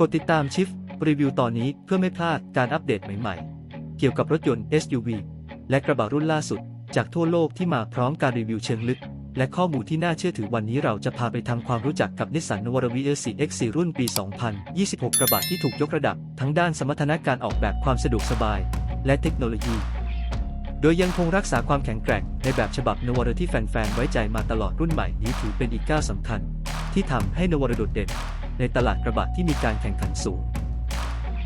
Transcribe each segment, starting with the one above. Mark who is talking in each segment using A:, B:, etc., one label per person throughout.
A: กดติดตามชิฟรีวิวตอนนี้เพื่อไม่พลาดการอัปเดตใหม่ๆ เกี่ยวกับรถยนต์ SUV และกระบะรุ่นล่าสุด จากทั่วโลกที่มาพร้อมการรีวิวเชิงลึก และข้อมูลที่น่าเชื่อถือวันนี้เราจะพาไปทำความรู้จักกับนิสสันนวรวีเอสี X4 รุ่นปี 2026 กระบะที่ถูกยกระดับ ทั้งด้านสมรรถนะการออกแบบความสะดวกสบาย และเทคโนโลยี โดยยังคงรักษาความแข็งแกร่งในแบบฉบับนวรที่แฟนๆไว้ใจมาตลอดรุ่นใหม่นี้ถือเป็นอีกก้าวสำคัญ ที่ทำให้นวรโดดเด่น ในตลาดกระบะที่มีการแข่งขันสูง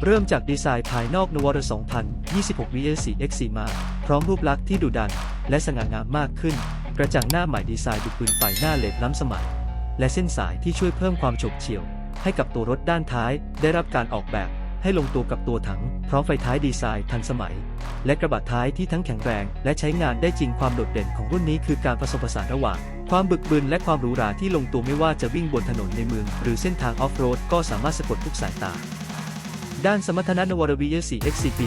A: เริ่มจากดีไซน์ภายนอกนวร2026 VS4 X4 มาพร้อมรูปลักษณ์ที่ดุดัน และสง่างามมากขึ้น กระจังหน้าใหม่ดีไซน์ดูปืนไฟหน้าเล็บล้ำสมัย และเส้นสายที่ช่วยเพิ่มความฉกเฉี่ยว ให้กับตัวรถด้านท้ายได้รับการออกแบบ ให้ลงตัวกับตัวถัง พร้อมไฟท้ายดีไซน์ทันสมัย และกระบะท้ายที่ทั้งแข็งแรง และใช้งานได้จริงความโดดเด่นของรุ่นนี้คือการผสมผสานระหว่าง ความบึกบึนและความหรูหราที่ลงตัวไม่ว่าจะวิ่งบนถนนในเมือง หรือเส้นทางออฟโรดก็สามารถสะกดทุกสายตาด้านสมรรถนะนวรวี4 X4 ปี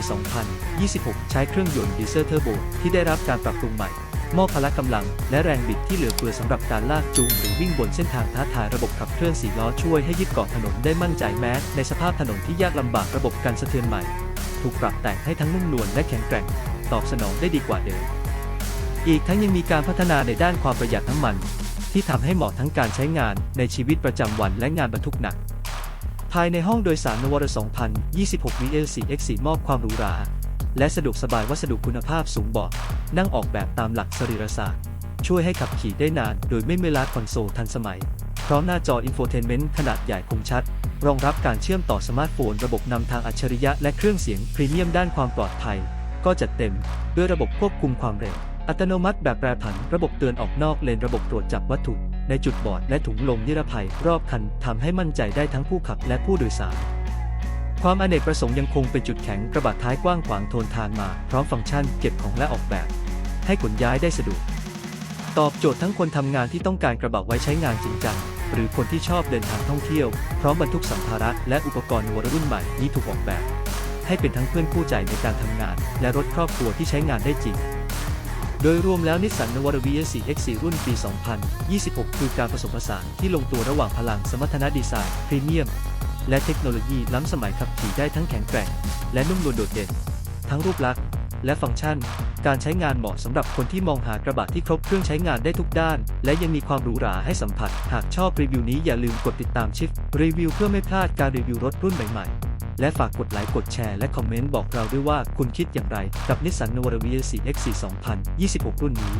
A: 2026 ใช้เครื่องยนต์ดีเซลเทอร์โบที่ได้รับการปรับปรุงใหม่ มอบพละกำลัง และแรงบิดที่เหลือเฟือสำหรับการลากจูงหรือวิ่งบนเส้นทางท้าทายระบบขับเคลื่อน4ล้อช่วยให้ยึดเกาะถนนได้มั่นใจแม้ในสภาพถนนที่ยากลำบากระบบการสะเทือนใหม่ ถูกปรับแต่งให้ทั้งนุ่มนวลและแข็งแกร่ง ตอบสนองได้ดีกว่าเดิม อีกทั้งยังมีการพัฒนาในด้านความประหยัดน้ำมัน ที่ทำให้เหมาะทั้งการใช้งานในชีวิตประจำวันและงานบรรทุกหนักภายในห้องโดยสารนวร 2026 VL4 X4 มอบความหรูหรา และสะดวกสบายวัสดุคุณภาพสูงเบาะนั่งออกแบบตามหลักสรีรศาสตร์ ช่วยให้ขับขี่ได้นาน โดยไม่เมื่อยล้าคอนโซลทันสมัย พร้อมหน้าจออินโฟเทนเมนต์ขนาดใหญ่คมชัด รองรับการเชื่อมต่อสมาร์ทโฟน ระบบนำทางอัจฉริยะและเครื่องเสียงพรีเมียมด้านความปลอดภัย ก็จัดเต็ม ด้วยระบบควบคุมความเร็ว อัตโนมัติแบบแปรผัน ระบบเตือนออกนอกเลนระบบตรวจจับวัตถุ ในจุดบอดและถุงลมนิรภัย รอบคันทำให้มั่นใจได้ทั้งผู้ขับและผู้โดยสาร ความอเนกประสงค์ยังคงเป็นจุดแข็งกระบะท้ายกว้างขวางโทนทานมา พร้อมฟังก์ชันเก็บของและออกแบบ ให้ขนย้ายได้สะดวกตอบโจทย์ทั้งคนทำงานที่ต้องการกระบะไว้ใช้งานจริงจังหรือคนที่ชอบเดินทางท่องเที่ยว พร้อมบรรทุกสัมภาระและอุปกรณ์วรรุ่นใหม่นี้ถูกออกแบบ ให้เป็นทั้งเพื่อนคู่ใจในการทำงาน และรถครอบครัวที่ใช้งานได้จริง โดยรวมแล้วนิสสันนวาร VS4 X4 รุ่นปี 2026 คือการผสมผสานที่ลงตัวระหว่างพลังสมรรถนะดีไซน์พรีเมียม และเทคโนโลยีล้ำสมัยขับขี่ได้ทั้งแข็งแกร่ง และนุ่มนวลโดดเด่น ทั้งรูปลักษณ์และฟังก์ชัน การใช้งานเหมาะสำหรับคนที่มองหากระบะที่ครบเครื่องใช้งานได้ทุกด้าน และยังมีความหรูหราให้สัมผัส หากชอบรีวิวนี้อย่าลืมกดติดตามชิฟรีวิวเพื่อไม่พลาดการรีวิวรถรุ่นใหม่ๆและฝากกดไลค์กดแชร์และคอมเมนต์บอกเราด้วยว่าคุณคิดอย่างไรกับนิสสันนวร VS4 X4 2026 รุ่นนี้